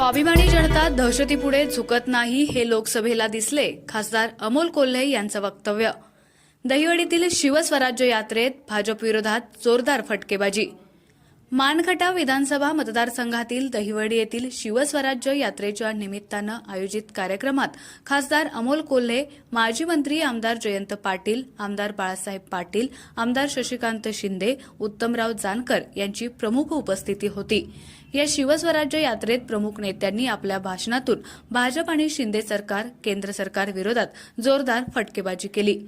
स्वाभिमानी जनता दहशतीपुढे झुकत नाही हे लोकसभेला दिसले खासदार अमोल कोल्हे यांचं वक्तव्य. दहिवडीतील शिवस्वराज्य यात्रेत भाजप विरोधात जोरदार फटकेबाजी. मानखटा विधानसभा मतदारसंघातील दहिवडी येथील शिवस्वराज्य यात्रेच्या निमित्तानं आयोजित कार्यक्रमात खासदार अमोल कोल्हे माजी मंत्री आमदार जयंत पाटील आमदार बाळासाहेब पाटील आमदार शशिकांत शिंदे उत्तमराव जानकर यांची प्रमुख उपस्थिती होती. या शिवस्वराज्य यात्रेत प्रमुख नेत्यांनी आपल्या भाषणातून भाजप आणि शिंदे सरकार केंद्र सरकार विरोधात जोरदार फटकेबाजी केली.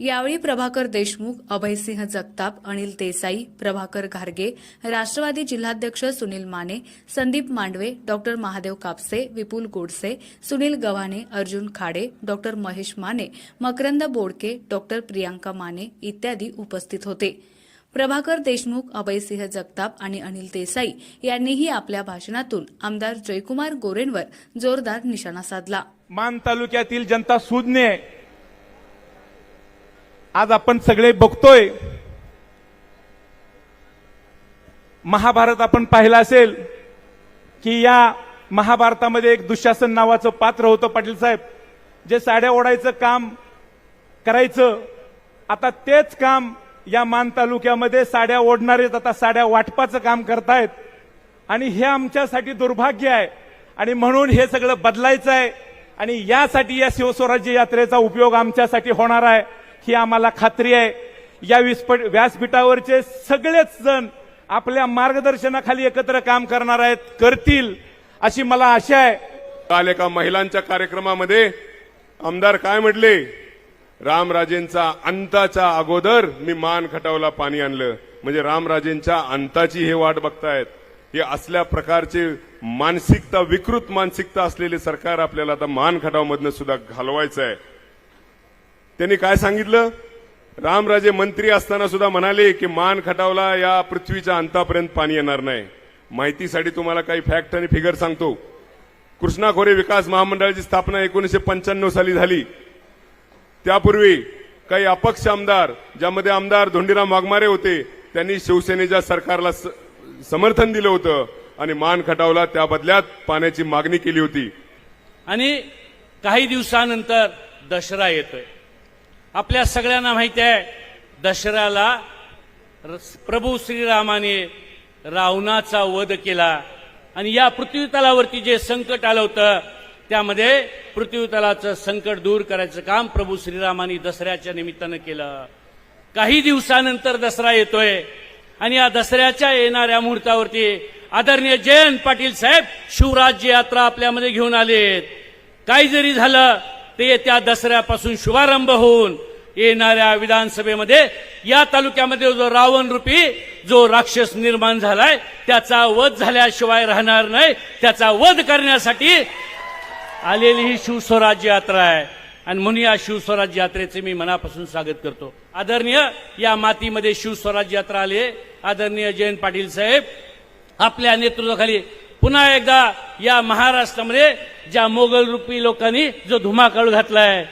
यावेळी प्रभाकर देशमुख अभयसिंह जगताप अनिल देसाई प्रभाकर घारगे राष्ट्रवादी जिल्हाध्यक्ष Sunil Mane Sandeep Mandave doctor Mahadev Kapse Vipul Godse Sunil Gavhane Arjun Khade doctor Mahesh Mane Makarand Bodke doctor Priyanka Mane इत्यादी उपस्थित होते. प्रभाकर देशमुख अभयसिंह जगताप आणि अनिल देसाई यांनीही आपल्या भाषणातून आमदार जयकुमार गोरेंवर जोरदार निशाणा साधला. मान तालुक्यातील जनता सुज्ञ आहे. आज आपण सगळे बघतोय. महाभारत आपण पाहिला असेल की या महाभारतामध्ये एक दुःशासन नावाचं पात्र होतं पाटील साहेब. जे साड्या ओढायचं काम करायचं आता तेच काम या मान तालुक्यामध्ये साड्या ओढणारेच आता साड्या वाटपाचं काम करतायत. आणि हे आमच्यासाठी दुर्भाग्य आहे. आणि म्हणून हे सगळं बदलायचं आहे. आणि यासाठी या शिवस्वराज्य यात्रेचा उपयोग आमच्यासाठी होणार आहे ही आम्हाला खात्री आहे. या विस्प- व्यासपीठावरचे सगळेच जण आपल्या मार्गदर्शनाखाली एकत्र काम करणार आहेत करतील अशी मला आशा आहे. काल एका महिलांच्या कार्यक्रमामध्ये आमदार काय म्हटले? रामराजेंचा अंताच्या अगोदर मी मान खटावला पाणी आणलं. म्हणजे रामराजेंच्या अंताची हे वाट बघतायत. हे असल्या प्रकारचे मानसिकता विकृत मानसिकता असलेले सरकार आपल्याला आता मान खटावमधनं सुद्धा घालवायचं आहे त्यांनी काय सांगितलं? रामराजे मंत्री असताना सुद्धा म्हणाले की मान खटावला या पृथ्वीच्या अंतापर्यंत पाणी येणार नाही. माहितीसाठी तुम्हाला काही फॅक्ट आणि फिगर सांगतो. कृष्णा खोरे विकास महामंडळाची स्थापना एकोणीसशे पंच्याण्णव साली झाली. त्यापूर्वी काही अपक्ष आमदार ज्यामध्ये आमदार धोंडीराम वाघमारे होते त्यांनी शिवसेनेच्या सरकारला स- समर्थन दिलं होतं आणि मान खटावला. त्या बदल्यात पाण्याची मागणी केली होती. आणि काही दिवसानंतर दसरा येतोय. आपल्या सगळ्यांना माहिती आहे दसऱ्याला र- प्रभू श्रीरामाने रावणाचा वध केला. आणि या पृथ्वीतलावरती जे संकट आलं होतं त्यामध्ये पृथ्वीतलाचं संकट दूर करायचं काम प्रभू श्रीरामानी दसऱ्याच्या निमित्तानं केलं. काही दिवसानंतर दसरा येतोय. आणि या दसऱ्याच्या येणाऱ्या मुहूर्तावरती आदरणीय जयंत पाटील साहेब शिवराज्य यात्रा आपल्यामध्ये घेऊन आलेत. काही जरी झालं ते येत्या दसऱ्यापासून शुभारंभ होऊन येणाऱ्या विधानसभेमध्ये या तालुक्यामध्ये जो रावण रूपी जो राक्षस निर्माण झालाय त्याचा वध झाल्याशिवाय राहणार नाही. त्याचा वध करण्यासाठी आलेली ही शिवस्वराज्य यात्रा आहे आणि म्हणून या शिवस्वराज्य यात्रेचे मी मनापासून स्वागत करतो आदरणीय या मातीमध्ये शिवस्वराज्य यात्रा आली आहे. आदरणीय जयंत पाटील साहेब आपल्या नेतृत्वाखाली पुन्हा एकदा या महाराष्ट्रामध्ये ज्या मोगल रूपी लोकांनी जो धुमाकूळ आहे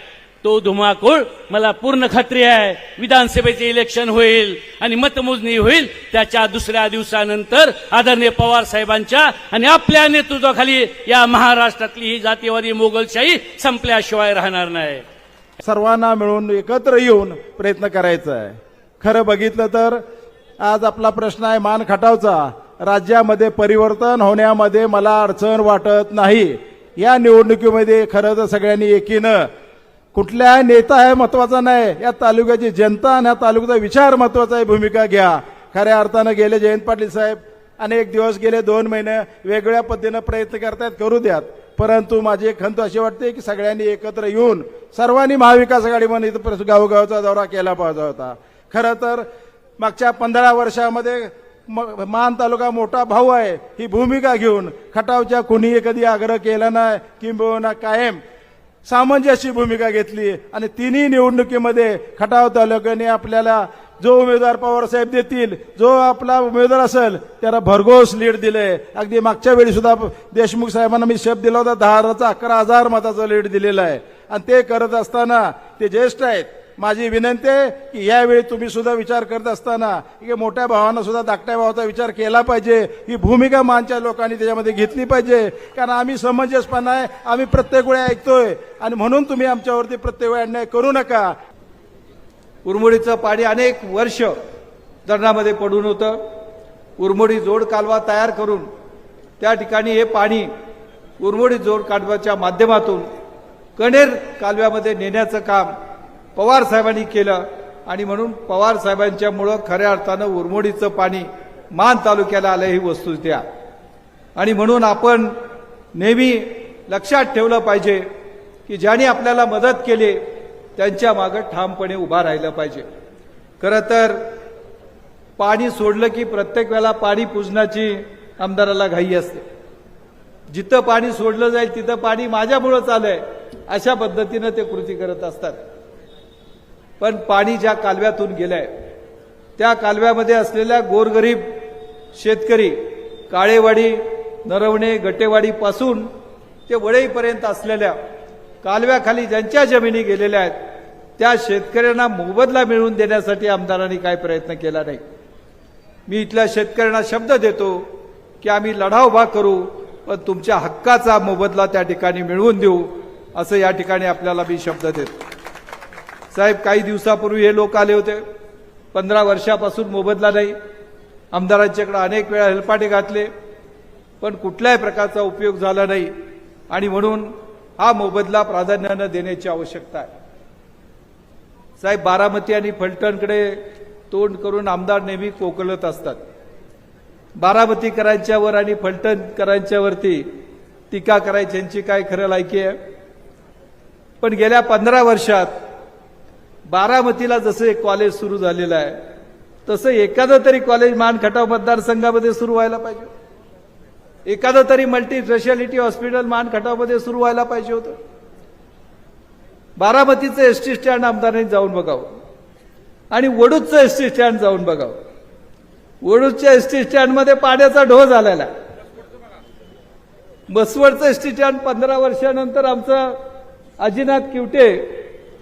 तो धुमाकूळ मला पूर्ण खात्री आहे. विधानसभेचे इलेक्शन होईल आणि मतमोजणी होईल. त्याच्या दुसऱ्या दिवसानंतर आदरणीय पवार साहेबांच्या आणि आपल्या नेतृत्वाखाली या महाराष्ट्रातली ही जातीवादी मोगलशाही संपल्याशिवाय राहणार नाही. सर्वांना मिळून एकत्र येऊन प्रयत्न करायचा आहे. खरं बघितलं तर आज आपला प्रश्न आहे मान खटावचा. राज्यामध्ये परिवर्तन होण्यामध्ये मला अडचण वाटत नाही. या निवडणुकीमध्ये खरं तर सगळ्यांनी एकीनं कुठल्या नेता हे महत्त्वाचा नाही. या तालुक्याची जनता आणि या तालुक्याचा विचार महत्त्वाचा आहे. भूमिका घ्या. खऱ्या अर्थानं गेले जयंत पाटील साहेब अनेक दिवस गेले दोन महिने वेगळ्या पद्धतीनं प्रयत्न करतायत करू द्यात. परंतु माझी एक खंत अशी वाटते की सगळ्यांनी एकत्र येऊन सर्वांनी महाविकास आघाडीमध्ये इथं प्रस- गावोगावचा दौरा केला पाहिजे होता. खरं तर मागच्या पंधरा वर्षामध्ये मान तालुका मोठा भाऊ आहे. ही भूमिका घेऊन खटावच्या कुणीही कधी आग्रह केला नाही किंबहुना कायम सामंजस्य भूमिका घेतली आणि तिन्ही निवडणुकीमध्ये खटाव तालुक्याने आपल्याला जो उमेदवार पवार साहेब देतील जो आपला उमेदवार असेल त्याला भरघोस लीड दिले. अगदी मागच्या वेळी सुद्धा देशमुख साहेबांना मी शब्द दिला होता दहा हजारचा अकरा हजार मताचा लीड दिलेला आहे. आणि ते करत असताना ते ज्येष्ठ आहेत माझी विनंती आहे की यावेळी तुम्ही सुद्धा विचार करत असताना की मोठ्या भावानं सुद्धा धाकट्या भावाचा विचार केला पाहिजे. ही भूमिका मानच्या लोकांनी त्याच्यामध्ये घेतली पाहिजे. कारण आम्ही समंजसपणा आहे आम्ही प्रत्येक वेळी ऐकतोय. आणि म्हणून तुम्ही आमच्यावरती प्रत्येक वेळी अन्याय करू नका. उरमोडीचं पाणी अनेक वर्ष धरणामध्ये पडून होतं. उरमोडी जोड कालवा तयार करून त्या ठिकाणी हे पाणी उरमोडी जोड कालव्याच्या माध्यमातून कणेर कालव्यामध्ये नेण्याचं काम पवार साहेबांनी केलं. आणि म्हणून पवार साहेबांच्यामुळं खऱ्या अर्थानं उरमोडीचं पाणी मान तालुक्याला आलं ही वस्तू द्या. आणि म्हणून आपण नेहमी लक्षात ठेवलं पाहिजे की ज्यांनी आपल्याला मदत केली त्यांच्या मागं ठामपणे उभा राहिलं पाहिजे. खरं तर पाणी सोडलं की प्रत्येक वेळेला पाणी पुजण्याची आमदाराला घाई असते. जिथं पाणी सोडलं जाईल तिथं पाणी माझ्यामुळं आहे अशा पद्धतीनं ते कृती करत असतात. पण पाणी ज्या कालव्यातून गेलंय त्या कालव्यामध्ये असलेल्या गोरगरीब शेतकरी काळेवाडी नरवणे गटेवाडीपासून ते वडईपर्यंत असलेल्या कालव्याखाली ज्यांच्या जमिनी गेलेल्या आहेत त्या शेतकऱ्यांना मोबदला मिळवून देण्यासाठी आमदारांनी काय प्रयत्न केला नाही. मी इथल्या शेतकऱ्यांना शब्द देतो की आम्ही लढा उभा करू पण तुमच्या हक्काचा मोबदला त्या ठिकाणी मिळवून देऊ असं या ठिकाणी आपल्याला मी शब्द देतो. साहेब काही दिवसापूर्वी हे लोक आले होते. पंधरा वर्षापासून मोबदला नाही. आमदारांच्याकडे अनेक वेळा हेलपाटे घातले पण कुठल्याही प्रकारचा उपयोग झाला नाही. आणि म्हणून हा मोबदला प्राधान्यानं देण्याची आवश्यकता आहे. साहेब बारामती आणि फलटणकडे तोंड करून आमदार नेहमी कोकलत असतात. बारामतीकरांच्यावर आणि फलटणकरांच्यावरती टीका करायची यांची काय खरं लायकी आहे? पण गेल्या पंधरा वर्षात बारामतीला जसं एक कॉलेज सुरू झालेलं आहे तसं एखादं तरी कॉलेज मानखटाव मतदारसंघामध्ये सुरू व्हायला पाहिजे एखादं तरी मल्टी स्पेशालिटी हॉस्पिटल मानखटावमध्ये सुरू व्हायला पाहिजे होतं. बारामतीचं एस टी स्टँड आमदारांनी जाऊन बघावं. आणि वडूजचं एस टी स्टँड जाऊन बघावं. वडूजच्या एस टी स्टँडमध्ये पाण्याचा ढो झालेला बसवडचं एस टी स्टँड पंधरा वर्षानंतर आमचं अजिनाथ किवटे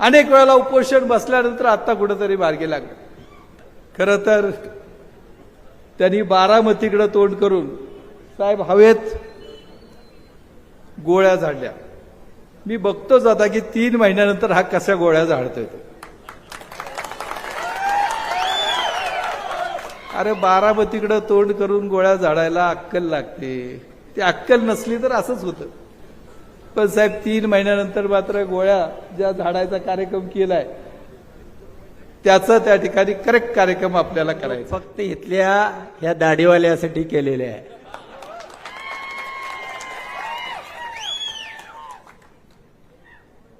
अनेक वेळेला उपोषण बसल्यानंतर आत्ता कुठंतरी मार्गी लागलं. खरं तर त्यांनी बारामतीकडं तोंड करून साहेब हवेत गोळ्या झाडल्या. मी बघतोच आता की तीन महिन्यानंतर हा कशा गोळ्या झाडतोय अरे बारामतीकडं तोंड करून गोळ्या झाडायला अक्कल लागते. ती अक्कल नसली तर असंच होतं. पण साहेब तीन महिन्यानंतर मात्र गोळ्या ज्या झाडायचा कार्यक्रम केलाय त्याचा त्या ठिकाणी करेक्ट कार्यक्रम आपल्याला करायचा. फक्त इथल्या ह्या दाढीवाल्यासाठी केलेले आहे.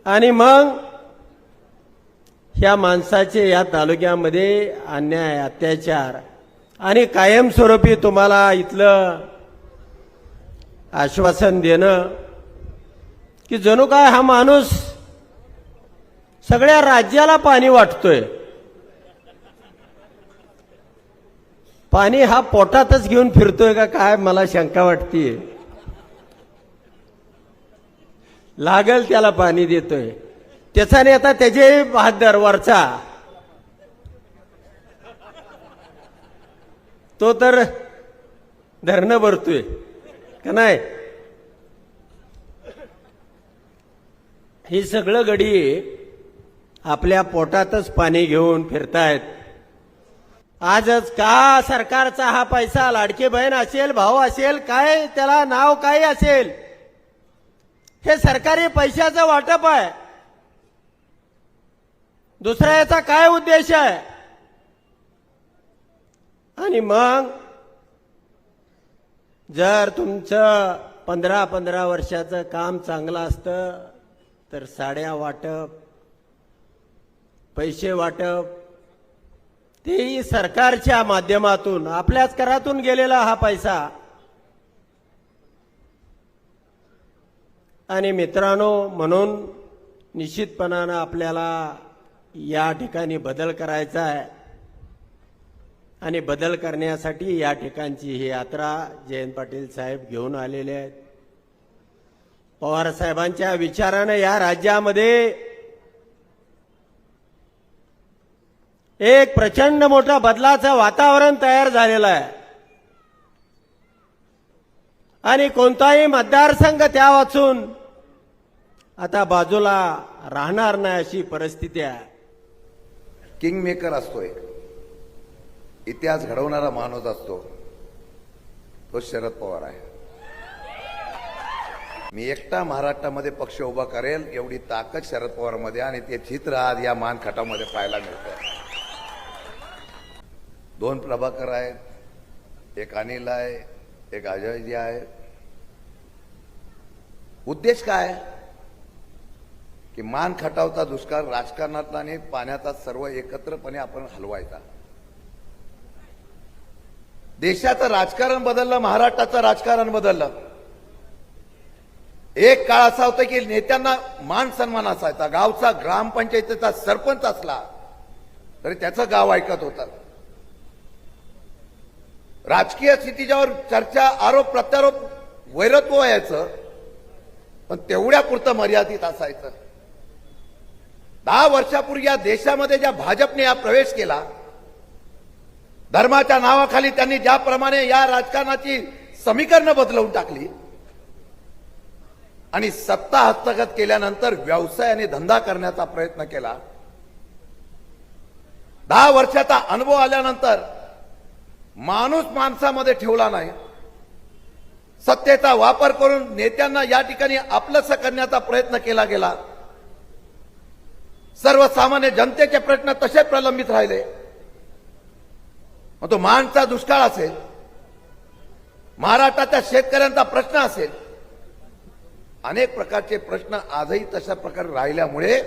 आणि मग ह्या माणसाचे या तालुक्यामध्ये अन्याय अत्याचार आणि कायमस्वरूपी तुम्हाला इथलं आश्वासन देणं की जणू काय हा माणूस सगळ्या राज्याला पाणी वाटतोय. पाणी हा पोटातच घेऊन फिरतोय का काय मला शंका वाटतीये. लागल त्याला पाणी देतोय. त्याचा आता त्याचे बहादर वरचा तो तर धरणं भरतोय. का नाही? ही सगळं गडी आपल्या पोटातच पाणी घेऊन फिरतायत. आजच का सरकारचा हा पैसा लाडकी बहीण असेल भाऊ असेल काय त्याला नाव काय असेल? हे सरकारी पैशाचं वाटप आहे. दुसरा याचा काय उद्देश आहे? आणि मग जर तुमचं पंधरा पंधरा वर्षाचं काम चांगलं असतं तर साड्या वाटप पैसे वाटप तेही सरकारच्या माध्यमातून आपल्याच करातून गेलेला हा पैसा. आणि मित्रांनो म्हणून निश्चितपणानं आपल्याला या ठिकाणी बदल करायचा आहे. आणि बदल करण्यासाठी या ठिकाणची ही यात्रा जयंत पाटील साहेब घेऊन आलेले आहेत. पवार साहेबांच्या विचारानं या राज्यामध्ये एक प्रचंड मोठा बदलाचं वातावरण तयार झालेलं आहे. आणि कोणताही मतदारसंघ त्या वाचून आता बाजूला राहणार नाही अशी परिस्थिती आहे. किंग मेकर एक इतिहास घडवणारा माणूस असतो. तो शरद पवार आहे. मी एकटा महाराष्ट्रामध्ये पक्ष उभा करेल एवढी ताकद शरद पवारमध्ये आणि ते चित्र आज या मानखटामध्ये पाहायला मिळतं दोन प्रभाकर आहेत एक अनिल आहे एक अजयजी आहे उद्देश काय? की मान खटावता दुष्काळ राजकारणातला आणि पाण्याचा सर्व एकत्रपणे आपण हलवायचा. देशाचं राजकारण बदललं महाराष्ट्राचं राजकारण बदललं. एक काळ असा होता की नेत्यांना मान सन्मान असायचा. गावचा ग्रामपंचायतीचा सरपंच असला तरी त्याचं गाव ऐकत होतं. राजकीय स्थितीच्यावर चर्चा आरोप प्रत्यारोप वैरत्व व्हायचं पण तेवढ्या पुरतं मर्यादित असायचं. दहा वर्षापूर्वी या देशामध्ये ज्या भाजपने या प्रवेश केला धर्माच्या नावाखाली त्यांनी ज्याप्रमाणे या राजकारणाची समीकरणं बदलवून टाकली आणि सत्ता हस्तगत केल्यानंतर व्यवसाय आणि धंदा करण्याचा प्रयत्न केला. दहा वर्षाचा अनुभव आल्यानंतर माणूस माणसामध्ये ठेवला नाही. सत्तेचा वापर करून नेत्यांना या ठिकाणी आपलंसं करण्याचा प्रयत्न केला गेला. सर्वसामान्य जनतेचे प्रश्न तसे प्रलंबित राहिले. मग तो माणचा दुष्काळ असेल. महाराष्ट्राच्या शेतकऱ्यांचा प्रश्न असेल. अनेक प्रकारचे प्रश्न आजही तशा प्रकारे राहिल्यामुळे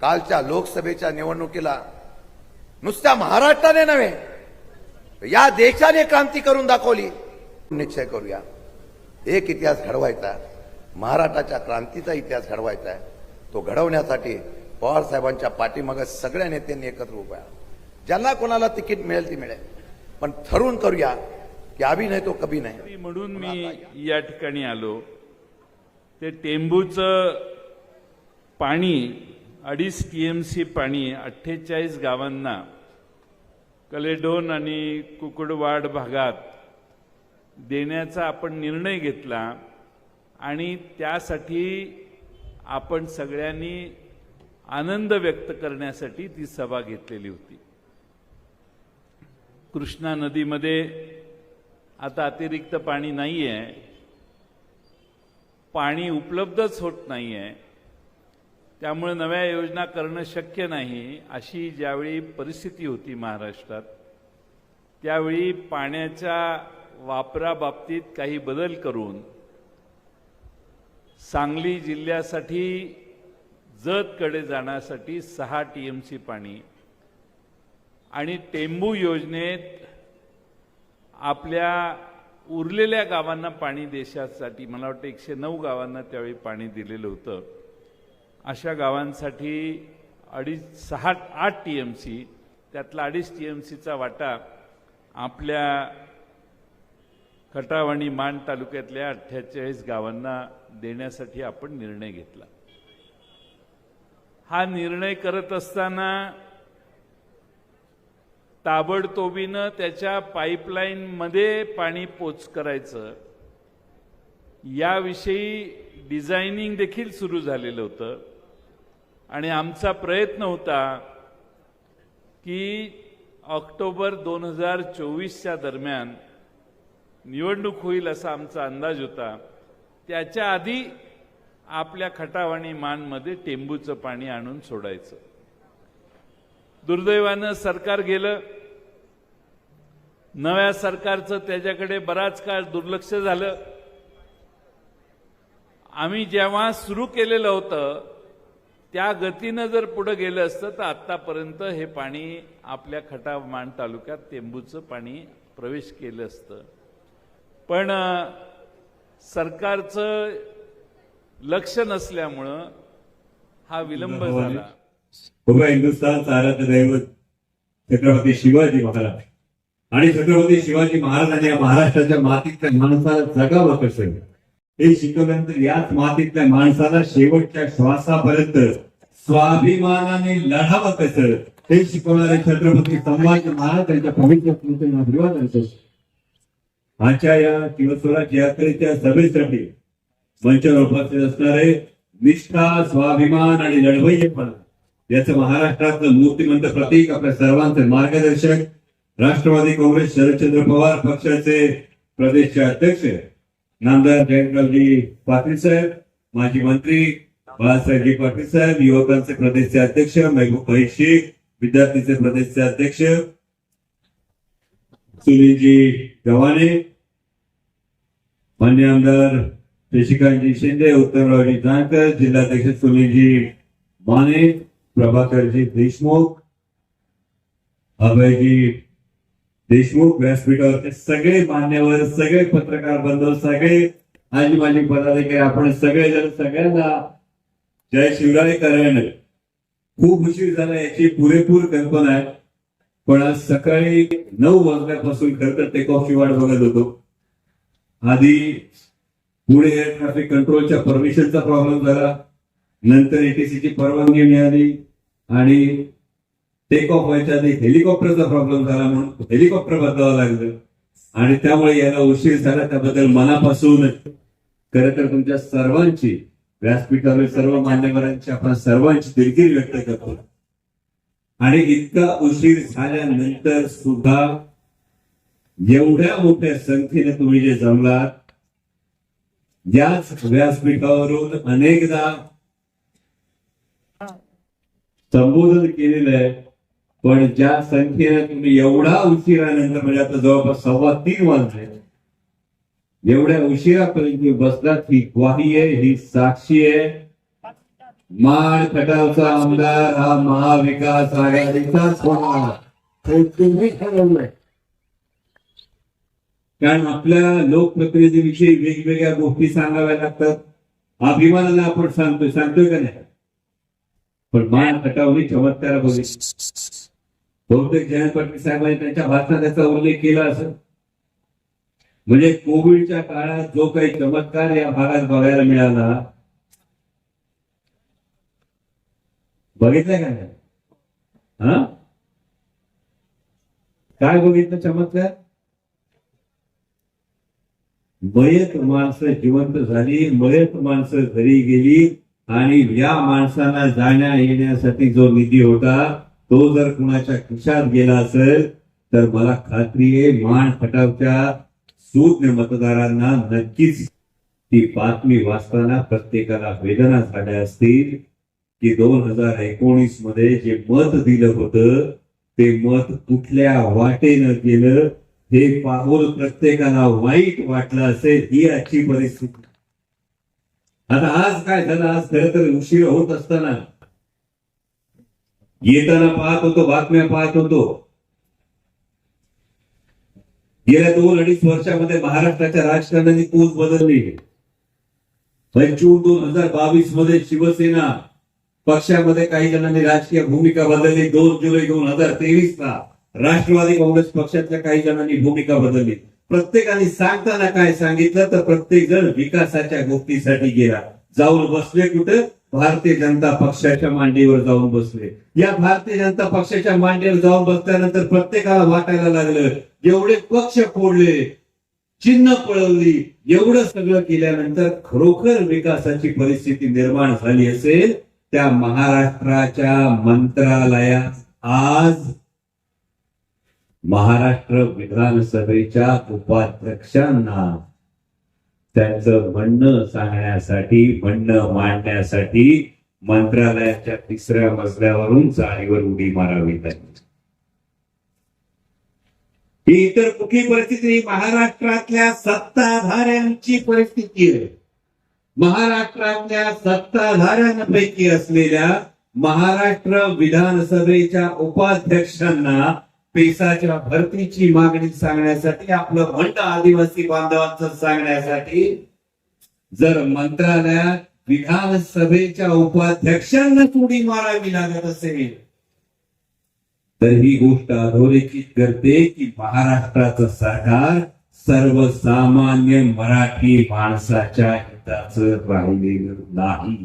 कालच्या लोकसभेच्या निवडणुकीला नुसत्या महाराष्ट्राने नव्हे या देशाने क्रांती करून दाखवली. निश्चय करूया. एक इतिहास घडवायचा महाराष्ट्राच्या क्रांतीचा इतिहास घडवायचा आहे. तो घडवण्यासाठी पवारसाहेबांच्या पाठीमागे सगळ्या नेत्यांनी एकत्र उभा ज्यांना कोणाला तिकीट मिळेल ती मिळेल. पण ठरवून करूया की अभि नाही तो कभी नाही. म्हणून मी या ठिकाणी आलो. ते टेंबूचं पाणी अडीच टी एम सी पाणी अठ्ठेचाळीस गावांना कलेडोन आणि कुकुडवाड भागात देण्याचा आपण निर्णय घेतला आणि त्यासाठी आपण सगळ्यांनी आनंद व्यक्त करण्यासाठी ती सभा घेतलेली होती. कृष्णा नदीमध्ये आता अतिरिक्त पाणी नाही आहे पाणी उपलब्धच होत नाही आहे त्यामुळे नव्या योजना करणं शक्य नाही अशी ज्यावेळी परिस्थिती होती महाराष्ट्रात त्यावेळी पाण्याच्या वापराबाबतीत काही बदल करून सांगली जिल्ह्यासाठी जतकडे जाण्यासाठी सहा टी एम सी पाणी आणि टेंबू योजनेत आपल्या उरलेल्या गावांना पाणी देशासाठी मला वाटतं एकशे नऊ गावांना त्यावेळी पाणी दिलेलं होतं. अशा गावांसाठी अडीच सहा आठ टी एम सी त्यातला अडीच टी एम सीचा वाटा आपल्या खटाव आणि मान तालुक्यातल्या अठ्ठेचाळीस गावांना देण्यासाठी आपण निर्णय घेतला. हा निर्णय करत असताना ताबडतोबीनं त्याच्या पाईपलाईनमध्ये पाणी पोच करायचं याविषयी डिझायनिंग देखील सुरू झालेलं होतं. आणि आमचा प्रयत्न होता की ऑक्टोबर दोन हजार चोवीसच्या दरम्यान निवडणूक होईल असा आमचा अंदाज होता. त्याच्या आधी आपल्या खटावाणी मानमध्ये टेंबूचं पाणी आणून सोडायचं. दुर्दैवानं सरकार गेलं. नव्या सरकारचं त्याच्याकडे बराच काळ दुर्लक्ष झालं. आम्ही जेव्हा सुरू केलेलं होतं त्या गतीनं जर पुढे गेलं असतं तर आतापर्यंत हे पाणी आपल्या खटाव तालुक्यात टेंबूचं पाणी प्रवेश केलं असतं. पण सरकारचं लक्ष नसल्यामुळं हा विलंब झाला. हिंदुस्थान हिंदुस्थानचं दैवत छत्रपती शिवाजी महाराज. आणि छत्रपती शिवाजी महाराजांनी या महाराष्ट्राच्या मातीतल्या माणसाला जगावं कसं? हे शिकवल्यानंतर याच मातीतल्या माणसाला शेवटच्या श्वासापर्यंत स्वाभिमानाने लढावं कसं? हे शिकवणारे छत्रपती संभाजी महाराज त्यांच्या पवित्र स्मृतींना अभिवादन आजच्या या शिवस्वराज यात्रेच्या सभेसाठी मंचावर उपस्थित असणारे निष्ठा स्वाभिमान आणि लढवय्यपणा याचं महाराष्ट्रातलं मूर्तिमंत प्रतीक आपल्या सर्वांचे मार्गदर्शक राष्ट्रवादी काँग्रेस शरदचंद्र पवार पक्षाचे प्रदेशचे अध्यक्ष नामदार जयंतरावजी पाटील साहेब माजी मंत्री बाळासाहेबजी पाटील साहेब युवकांचे प्रदेशचे अध्यक्ष महबूब भाई शेख विद्यार्थीचे प्रदेशचे अध्यक्ष सुनीलजी गव्हाणे मान्य आमदार शशिकांतजी शिंदे उत्तमरावजी जानकर जिल्हाध्यक्ष सुनीलजी माने प्रभाकरजी देशमुख अभयजी देशमुख व्यासपीठावरचे सगळे मान्यवर सगळे पत्रकार बंधू सगळे आजी माजी पदाधिकारी आपण सगळेजण सगळ्यांना जय शिवराय कारण खूप उशीर झाला याची पुरेपूर कल्पना आहे. पण आज सकाळी नऊ वाजल्यापासून खरं तर टेक ऑफची वाट बघत होतो. आधी पुणे एअर ट्रॅफिक कंट्रोलच्या परमिशनचा प्रॉब्लेम झाला. नंतर एटीसीची परवानगी मिळाली. आणि टेक ऑफ व्हायच्या आधी हेलिकॉप्टरचा प्रॉब्लेम झाला म्हणून हेलिकॉप्टर बदलावं लागलं. आणि त्यामुळे याला उशीर झाला त्याबद्दल मनापासून खरं तर तुमच्या सर्वांची व्यासपीठावरील सर्व मान्यवरांची आपण सर्वांची दिलगिरी व्यक्त करतो. आणि इतका उशीर झाल्यानंतर सुद्धा एवढ्या मोठ्या संख्येने तुम्ही जे जमलात याच व्यासपीठावरून अनेकदा संबोधन केलेलं आहे. पण ज्या संख्येने तुम्ही एवढा उशिरानंतर म्हणजे आता जवळपास सव्वा तीन वाजले एवढ्या उशिरापर्यंत बसलात ही ग्वाही आहे ही साक्षी आहे. माड खटावचा आमदार हा महाविकास आघाडीचाच होणार. हे तुम्ही ठरवलंय. कारण आपल्या लोकप्रतिनिधीविषयी वेगवेगळ्या गोष्टी सांगाव्या लागतात. अभिमानाला आपण सांगतोय सांगतोय का नाही? पण मान खटावली चमत्कार बघितली बहुतेक जयंत पाटील साहेबांनी त्यांच्या भाषणात त्याचा उल्लेख केला असं म्हणजे कोविडच्या काळात जो काही चमत्कार या भागात बघायला मिळाला बघितलं का हा? काय बघितलं चमत्कार? मयत माणसं जिवंत झाली मयत माणसं घरी गेली आणि या माणसांना जाण्या येण्यासाठी जो निधी होता तो जर कुणाच्या खिशात गेला असेल तर मला खात्री आहे मान खटावच्या सूज्ञ मतदारांना नक्कीच ती बातमी वाचताना प्रत्येकाला वेदना झाल्या असतील की दोन हजार एकोणीसमध्ये जे मत दिलं होतं ते मत कुठल्या वाटेनं गेलं हे पाहून प्रत्येकाला वाईट वाटलं असेल ही आजची परिस्थिती. आता आज काय झालं? आज खरं तर उशीर होत असताना येताना पाहत होतो बातम्या पाहत होतो. गेल्या दोन अडीच वर्षामध्ये महाराष्ट्राच्या राजकारणाची पोच बदलली. पंचवीस दोन हजार बावीसमध्ये शिवसेना पक्षामध्ये काही जणांनी राजकीय भूमिका बदलली. दोन जुलै दोन हजार तेवीस ला राष्ट्रवादी काँग्रेस पक्षातल्या काही जणांनी भूमिका बदलली. प्रत्येकाने सांगताना काय सांगितलं तर प्रत्येक जण विकासाच्या गोष्टीसाठी गेला. जाऊन बसले कुठे? भारतीय जनता पक्षाच्या मांडीवर जाऊन बसले. या भारतीय जनता पक्षाच्या मांडीवर जाऊन बसल्यानंतर प्रत्येकाला वाटायला लागलं एवढे पक्ष फोडले चिन्ह पळवली एवढं सगळं केल्यानंतर खरोखर विकासाची परिस्थिती निर्माण झाली असेल त्या महाराष्ट्राच्या मंत्रालयात आज महाराष्ट्र विधानसभेच्या उपाध्यक्षांना त्यांचं म्हणणं सांगण्यासाठी म्हणणं मांडण्यासाठी मंत्रालयाच्या तिसऱ्या मजल्यावरून चाळीवर उडी मारावी लागली. ही इतर कुठली परिस्थिती महाराष्ट्रातल्या सत्ताधाऱ्यांची परिस्थिती आहे. महाराष्ट्रातल्या सत्ताधाऱ्यांपैकी असलेल्या महाराष्ट्र विधानसभेच्या उपाध्यक्षांना पेसाच्या भरतीची मागणी सांगण्यासाठी आपलं म्हणणं आदिवासी बांधवांचं सांगण्यासाठी जर मंत्रालयात विधानसभेच्या उपाध्यक्षांना उडी मारावी लागत असेल तर ही गोष्ट अधोरेखित करते की महाराष्ट्राचं सरकार सर्वसामान्य मराठी माणसाच्या हिताचं राहिलेलं नाही.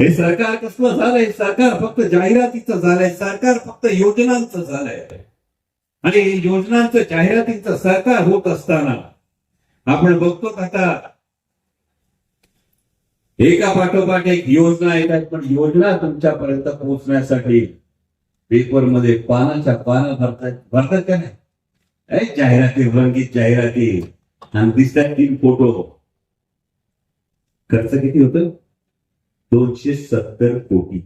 हे सरकार कसलं झालंय? सरकार फक्त जाहिरातीचं झालंय. सरकार फक्त योजनांचं झालंय. आणि योजनांचं जाहिरातीचं सरकार होत असताना आपण बघतो आता? एका पाठोपाठ एक योजना येतात पण योजना तुमच्यापर्यंत पोहोचण्यासाठी पेपरमध्ये पानाच्या पानं भरतात. भरतात का नाही? जाहिराती रंगीत जाहिराती. आणि दिसतात तीन फोटो. खर्च किती होतं? दोनशे सत्तर कोटी.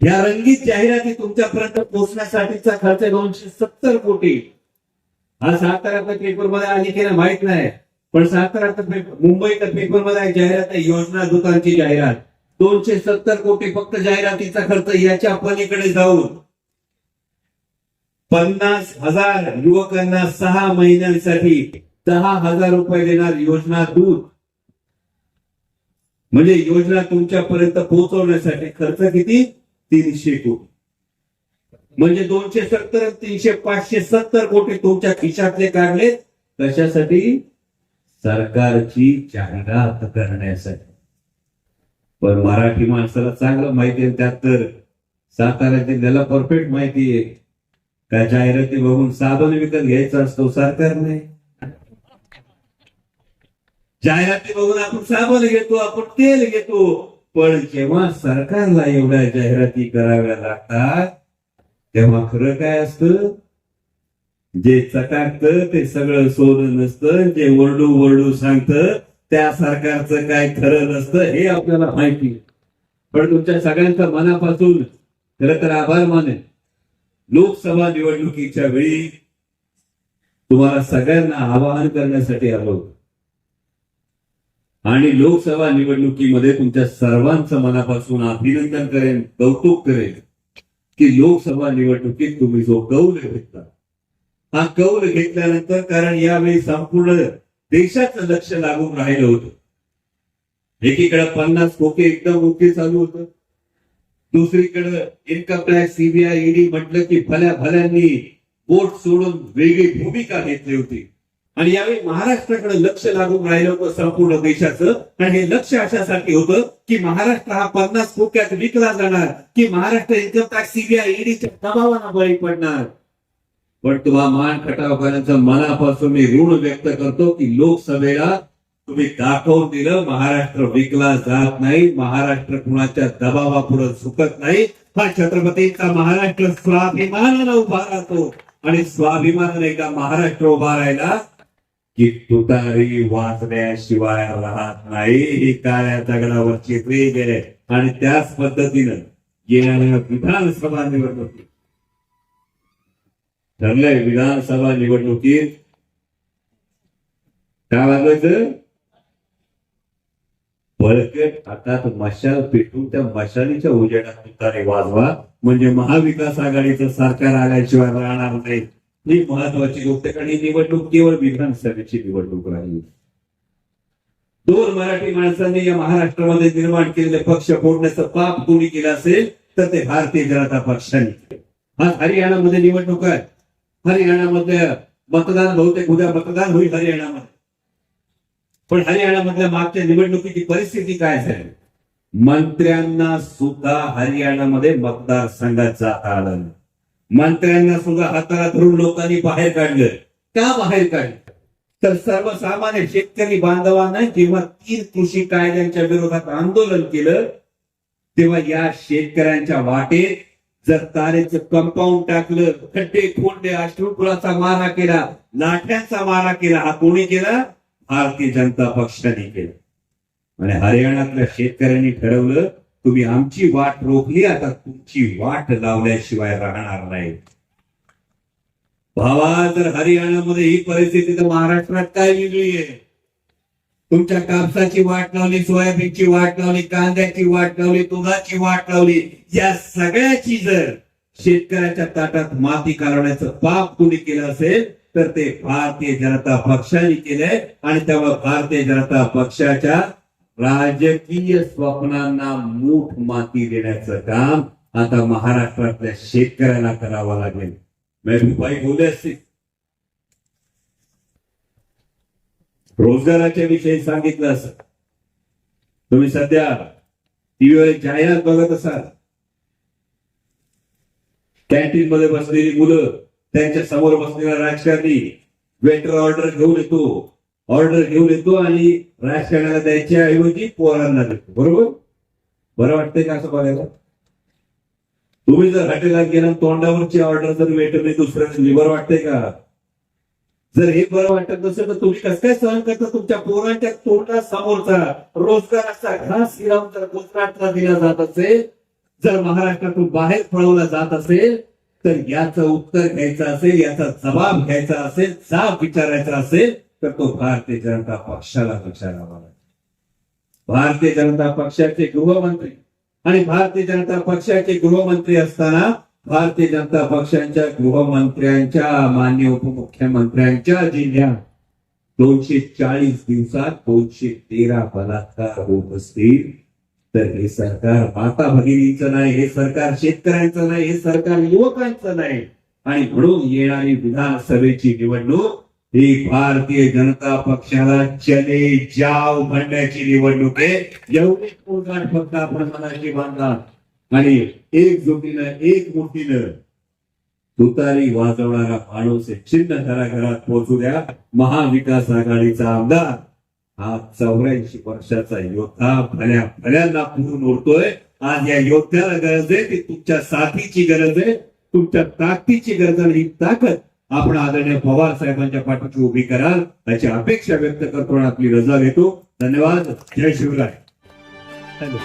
या रंगीत जाहिराती तुमच्यापर्यंत पोहोचण्यासाठीचा खर्च दोनशे सत्तर कोटी. हा साताऱ्यातल्या पेपरमध्ये आली की नाही माहीत नाही. पण साताऱ्यात मुंबईच्या पेपरमध्ये जाहिरात आहे योजना दुकानची जाहिरात. दोनशे सत्तर कोटी फक्त जाहिरातीचा खर्च याच्या पलीकडे जाऊन पन्नास हजार युवकांना सहा महिन्यांसाठी दहा हजार रुपये देणार योजना दूध म्हणजे योजना तुमच्यापर्यंत पोहोचवण्यासाठी खर्च किती? तीनशे कोटी. म्हणजे दोनशे सत्तर तीनशे पाचशे सत्तर कोटी तुमच्या खिशातले काढले कशासाठी? सरकारची जाहिरात करण्यासाठी. पण मराठी माणसाला चांगलं माहिती आहे त्यात तर सातारा जिल्ह्याला परफेक्ट माहिती आहे. का जाहिराती बघून साधन विकत घ्यायचा असतो सरकारने. जाहिराती बघून आपण साबण घेतो आपण तेल घेतो. पण जेव्हा सरकारला एवढ्या जाहिराती कराव्या लागतात तेव्हा खरं काय असतं? जे चकाकतं ते सगळं सोनं नसतं. जे वरडू वरडू सांगतं त्या सरकारचं काय खरं नसतं हे आपल्याला माहिती पण तुमच्या सगळ्यांच्या मनापासून खरं तर आभार मानेन. लोकसभा निवडणुकीच्या वेळी तुम्हाला सगळ्यांना आवाहन करण्यासाठी आलो होतो. आणि लोकसभा निवडणुकीमध्ये तुमच्या सर्वांचं मनापासून अभिनंदन करेन कौतुक करेन की लोकसभा निवडणुकीत तुम्ही जो कौल घेतला. हा कौल घेतल्यानंतर कारण यावेळी संपूर्ण देशाचं लक्ष लागून राहिलं होतं. एकीकडे पन्नास कोके एकदम ओके चालू होतं. दुसरीकडे इन्कम टॅक्स सीबीआय ईडी म्हटलं की भल्या भल्यांनी बोट सोडून वेगळी भूमिका घेतली होती. आणि यावेळी महाराष्ट्राकडे लक्ष लागून राहिलं होतं संपूर्ण देशाचं. आणि हे लक्ष अशासाठी होतं की महाराष्ट्र हा पन्नास खोक्यात विकला जाणार की महाराष्ट्र इन्कम टॅक्स सीबीआय ईडीच्या दबावाला बळी पडणार. पण तुम्हा मान खटावकरांचं मनापासून मी ऋण व्यक्त करतो की लोकसभेला तुम्ही दाखवून दिलं महाराष्ट्र विकला जात नाही महाराष्ट्र कुणाच्या दबावापुढे झुकत नाही. हा छत्रपतींचा महाराष्ट्र स्वाभिमानाला उभा राहतो. आणि स्वाभिमानाने का महाराष्ट्र उभा राहिला की तुतारी वाचण्याशिवाय राहत नाही ही काळ्या दगडावरची रेग आहे आणि त्याच पद्धतीनं येणाऱ्या विधानसभा निवडणुकीत. ठरलंय विधानसभा निवडणुकीत काय वाजवायचं बळकट हातात मशाल पेटून त्या मशालीच्या उजेडात तुतारी वाजवा. म्हणजे महाविकास आघाडीचं सरकार आल्याशिवाय राहणार नाही. ही महत्वाची गोष्ट आणि कारण ही निवडणूक केवळ विधानसभेची निवडणूक राहील दोन मराठी माणसांनी या महाराष्ट्रामध्ये निर्माण केलेले पक्ष फोडण्याचं पाप कोणी केलं असेल तर ते भारतीय जनता पक्षाने आज हरियाणामध्ये निवडणूक आहे. हरियाणामध्ये मतदान बहुतेक उद्या मतदान होईल हरियाणामध्ये. पण हरियाणामधल्या मागच्या निवडणुकीची परिस्थिती काय झाली? मंत्र्यांना सुद्धा हरियाणामध्ये मतदारसंघात जाता आलं नाही. मंत्र्यांना सुद्धा हाताला धरून लोकांनी बाहेर काढलं. का बाहेर काढलं? तर सर्वसामान्य शेतकरी बांधवांना जेव्हा तीन कृषी कायद्यांच्या विरोधात आंदोलन केलं तेव्हा या शेतकऱ्यांच्या वाटेत जर तारेचं कंपाऊंड टाकलं खड्डे खोंडे अश्रुकुळाचा मारा केला लाठ्यांचा मारा केला हा कोणी केला? भारतीय जनता पक्षाने केला. आणि हरियाणातल्या शेतकऱ्यांनी ठरवलं तुम्ही आमची वाट रोखली आता तुमची वाट लावल्याशिवाय राहणार नाही. भावा तर हरियाणामध्ये ही परिस्थिती तर महाराष्ट्रात काय वेगळी आहे? तुमच्या कापसाची वाट लावली सोयाबीनची वाट लावली कांद्याची वाट लावली दुधाची वाट लावली या सगळ्याची जर शेतकऱ्याच्या ताटात माती कालवण्याचं पाप कुणी केलं असेल तर ते भारतीय जनता पक्षाने केलंय आणि त्यामुळे भारतीय जनता पक्षाच्या राजकीय स्वप्नांना मूठ माती देण्याचं काम आता महाराष्ट्रातल्या शेतकऱ्यांना करावं लागेल. महबूबाई बोले असते रोजगाराच्या विषयी सांगितलं असं. तुम्ही सध्या टीव्हीवर जाहिरात बघत असाल. कॅन्टीन मध्ये बसलेली मुलं त्यांच्यासमोर बसलेला राजकारणी वेटर ऑर्डर घेऊन येतो. ऑर्डर घेऊन येतो आणि राजकारणाला द्यायच्या ऐवजी पोरांना देतो. बरोबर? बरं वाटतंय का असं बघायला? तुम्ही जर हॉटेलात गेला तोंडावरची ऑर्डर जर वेटरने दुसऱ्याला दिली बरं वाटतंय का? जर हे बरं वाटत नसेल तर तुम्ही कसं काय सहन करता? तुमच्या पोरांच्या तोंडा समोरचा रोजगाराचा घास हिरावून जर गुजरातला दिला जात असेल जर महाराष्ट्रातून बाहेर पळवला जात असेल तर याचं उत्तर घ्यायचं असेल याचा जबाब घ्यायचा असेल जाब विचारायचा असेल तर तो भारतीय जनता पक्षाला विचारावा लागेल. भारतीय जनता पक्षाचे गृहमंत्री आणि भारतीय जनता पक्षाचे गृहमंत्री असताना भारतीय जनता पक्षाच्या गृहमंत्र्यांच्या मान्य उपमुख्यमंत्र्यांच्या जिल्ह्यात दोनशे चाळीस दिवसात दोनशे तेरा बलात्कार होत असतील. तर हे सरकार माता भगिनीचं नाही हे सरकार शेतकऱ्यांचं नाही हे सरकार युवकांचं नाही. आणि म्हणून येणारी विधानसभेची निवडणूक ही भारतीय जनता पक्षाला चले जाव म्हणण्याची निवडणूक आहे. एवढी पोटगाठ फक्त आपण मनाशी बांधा आणि एकजुटीनं एक मुठीनं तुतारी वाजवणारा माणूस चिन्ह घराघरात पोहोचू द्या. महाविकास आघाडीचा आमदार हा चौऱ्याऐंशी वर्षाचा योद्धा भल्या भल्यांना पुरून उरतोय आज या योद्ध्याला गरज आहे. ती तुमच्या साथीची गरज आहे. तुमच्या ताकदीची गरज आहे. ही ताकद आपण आदरणीय पवार साहेबांच्या पाठीशी उभी कराल याची अपेक्षा व्यक्त करतो आणि आपली रजा घेतो. धन्यवाद. जय शिवराय. हॅलो